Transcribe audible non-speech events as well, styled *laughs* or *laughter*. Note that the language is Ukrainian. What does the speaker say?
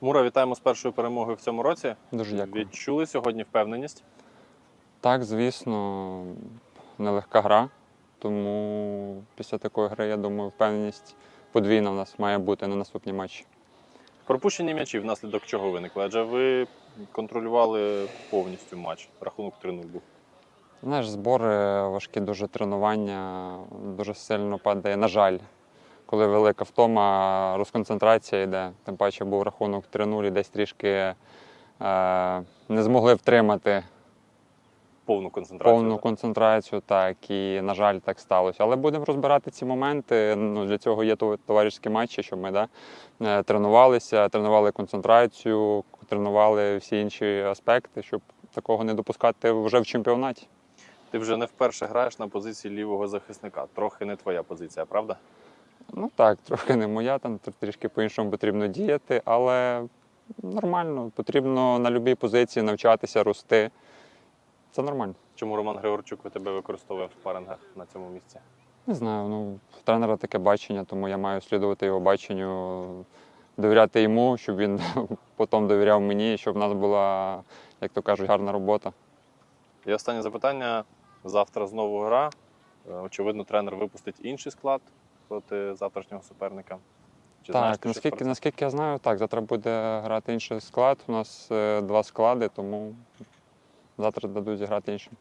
Мура, вітаємо з першою перемогою в цьому році. Дуже дякую. Відчули сьогодні впевненість. Так, звісно, нелегка гра. Тому після такої гри, я думаю, впевненість подвійна в нас має бути на наступні матчі. Пропущені м'ячі внаслідок чого виникли? Адже ви контролювали повністю матч. Рахунок 3-0 був. Знаєш, збори, важкі дуже тренування, дуже сильно падає, на жаль. Коли велика втома, розконцентрація йде. Тим паче був рахунок 3-0 і десь трішки е, не змогли втримати Повну концентрацію. повну так? концентрацію, так і на жаль, так сталося. Але будемо розбирати ці моменти. Ну для цього є тов- товаришські матчі, щоб ми да, е, тренувалися, тренували концентрацію, тренували всі інші аспекти, щоб такого не допускати вже в чемпіонаті. Ти вже не вперше граєш на позиції лівого захисника. Трохи не твоя позиція, правда? Ну так, трохи не моя, там трішки по-іншому потрібно діяти, але нормально. Потрібно на будь-якій позиції навчатися, рости. Це нормально. Чому Роман Григорчук у тебе використовує в спарингах на цьому місці? Не знаю, ну в тренера таке бачення, тому я маю слідувати його баченню, довіряти йому, щоб він *laughs* потім довіряв мені, щоб в нас була, як то кажуть, гарна робота. І останнє запитання. Завтра знову гра. Е, Очевидно, тренер випустить інший склад проти завтрашнього суперника. Чи так, знаєш, наскільки, про наскільки я знаю, так, завтра буде грати інший склад. У нас е, два склади, тому завтра дадуть зіграти іншим.